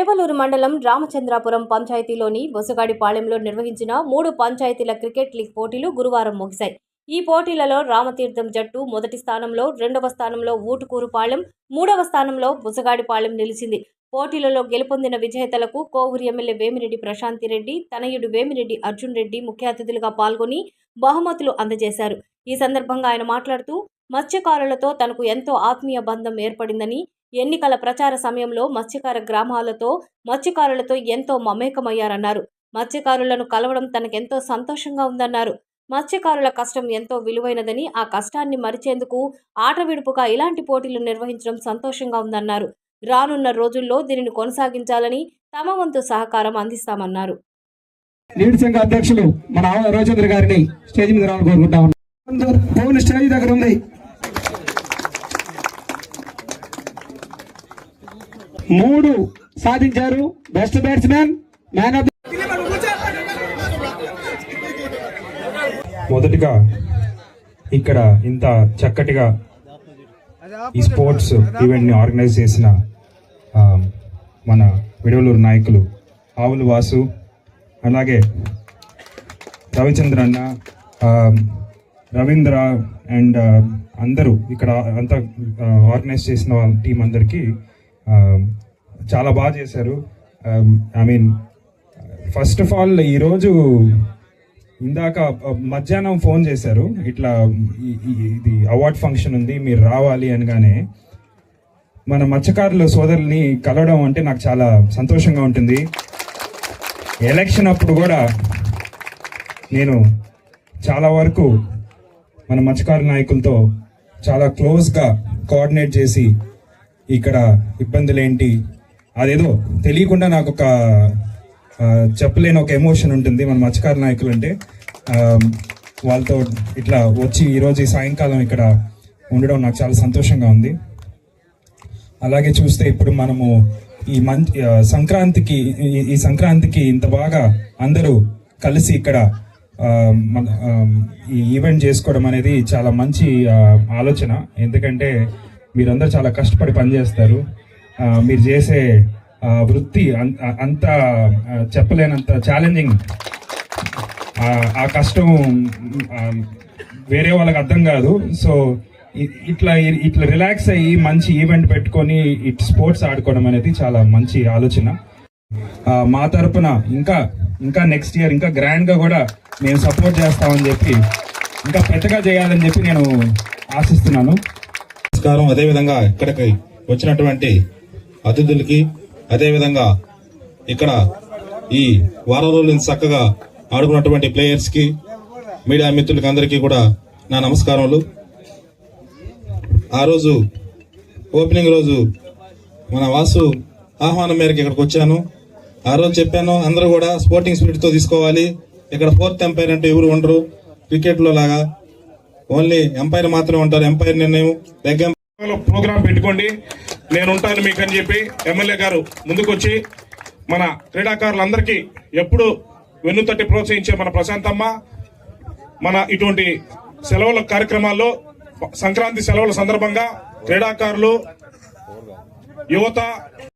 విడవలూరు మండలం రామచంద్రాపురం పంచాయతీలోని బొసగాడిపాళెంలో నిర్వహించిన మూడు పంచాయతీల క్రికెట్ లీగ్ పోటీలు గురువారం ముగిశాయి. ఈ పోటీలలో రామతీర్థం జట్టు మొదటి స్థానంలో రెండవ స్థానంలో ఊటుకూరుపాళెం మూడవ స్థానంలో బుసగాడిపాళెం నిలిచింది. పోటీలలో గెలుపొందిన విజేతలకు కోవూరు ఎమ్మెల్యే వేమిరెడ్డి ప్రశాంతిరెడ్డి తనయుడు వేమిరెడ్డి అర్జున్ రెడ్డి ముఖ్య అతిథులుగా పాల్గొని బహుమతులు అందజేశారు. ఈ సందర్భంగా ఆయన మాట్లాడుతూ మత్స్యకారులతో తనకు ఎంతో ఆత్మీయ బంధం ఏర్పడిందని ఎన్నికల ప్రచార సమయంలో మత్స్యకార గ్రామాలతో మత్స్యకారులతో ఎంతో మమేకమయ్యారన్నారు. మత్స్యకారులను కలవడం తనకెంతో సంతోషంగా ఉందన్నారు. మత్స్యకారుల కష్టం ఎంతో విలువైనదని ఆ కష్టాన్ని మరిచేందుకు ఆట విడుపుగా ఇలాంటి పోటీలు నిర్వహించడం సంతోషంగా ఉందన్నారు. రానున్న రోజుల్లో దీనిని కొనసాగించాలని తమ వంతు సహకారం అందిస్తామన్నారు. సంఘ అధ్యక్షులు మన రాజేంద్ర గారిని స్టేజ్ మీద రావాలని కోరుకుంటా ఉన్నాం. స్టేజ్ దగ్గర ఉంది. మూడు సాధించారు. బెస్ట్ బ్యాట్స్మెన్ మ్యాన్ ఆఫ్ మొదటిగా ఇక్కడ ఇంత చక్కటిగా ఈ స్పోర్ట్స్ ఈవెంట్ని ఆర్గనైజ్ చేసిన మన విడవలూరు నాయకులు ఆవులు వాసు అలాగే రవిచంద్ర అన్న రవీంద్ర అండ్ అందరూ ఇక్కడ అంతా ఆర్గనైజ్ చేసిన టీం అందరికీ చాలా బాగా చేశారు. I mean first of all ఈరోజు ఇందాక uh, మధ్యాహ్నం ఫోన్ చేశారు. ఇట్లా ఈ- ఇది అవార్డ్ ఫంక్షన్ ఉంది మీరు రావాలి అనగానే మన మత్స్యకారుల సోదరుల్ని కలవడం అంటే నాకు చాలా సంతోషంగా ఉంటుంది. ఎలక్షన్ అప్పుడు కూడా నేను చాలా వరకు మన మత్స్యకారుల నాయకులతో చాలా క్లోజ్గా కోఆర్డినేట్ చేసి ఇక్కడ ఇబ్బందులు ఏంటి అదేదో తెలియకుండా నాకు ఒక చెప్పలేని ఒక ఎమోషన్ ఉంటుంది. మన మత్స్యకార నాయకులు అంటే వాళ్ళతో ఇట్లా వచ్చి ఈరోజు ఈ సాయంకాలం ఇక్కడ ఉండడం నాకు చాలా సంతోషంగా ఉంది. అలాగే చూస్తే ఇప్పుడు మనము ఈ మం సంక్రాంతికి ఈ- సంక్రాంతికి ఇంత బాగా అందరూ కలిసి ఇక్కడ మన ఈ ఈవెంట్ చేసుకోవడం అనేది చాలా మంచి ఆలోచన. ఎందుకంటే మీరందరూ చాలా కష్టపడి పనిచేస్తారు. మీరు చేసే వృత్తి అంత చెప్పలేనంత ఛాలెంజింగ్ ఆ కష్టం వేరే వాళ్ళకి అర్థం కాదు. సో ఇట్లా ఇట్లా రిలాక్స్ అయ్యి మంచి ఈవెంట్ పెట్టుకొని ఇట్ స్పోర్ట్స్ ఆడుకోవడం అనేది చాలా మంచి ఆలోచన. మా తరపున ఇంకా ఇంకా నెక్స్ట్ ఇయర్ ఇంకా గ్రాండ్గా కూడా మేము సపోర్ట్ చేస్తామని చెప్పి ఇంకా పెద్దగా చేయాలని చెప్పి నేను ఆశిస్తున్నాను. నమస్కారం. అదేవిధంగా ఇక్కడికి వచ్చినటువంటి అతిథులకి అదేవిధంగా ఇక్కడ ఈ వారం రోజులు చక్కగా ఆడుకున్నటువంటి ప్లేయర్స్కి మీడియా మిత్రులకి అందరికీ కూడా నా నమస్కారములు. ఆ రోజు ఓపెనింగ్ రోజు మన వాసు ఆహ్వానం మేరకు ఇక్కడికి వచ్చాను. ఆ రోజు చెప్పాను అందరూ కూడా స్పోర్టింగ్ స్పిరిట్తో తీసుకోవాలి. ఇక్కడ ఫోర్త్ ఎంపైర్ అంటే ఎవరు ఉండరు. క్రికెట్లో లాగా. ఓన్లీ ఎంపైర్ మాత్రమే ఉంటారు. ఎంపైర్ నిర్ణయం. లెగ్ ప్రోగ్రామ్ పెట్టుకోండి. నేను ఉంటాను మీకు అని చెప్పి ఎమ్మెల్యే గారు ముందుకొచ్చి మన క్రీడాకారులందరికీ ఎప్పుడు వెన్నుతట్టి ప్రోత్సహించే మన ప్రశాంతమ్మ మన ఇటువంటి సెలవుల కార్యక్రమాల్లో సంక్రాంతి సెలవుల సందర్భంగా క్రీడాకారులు యువత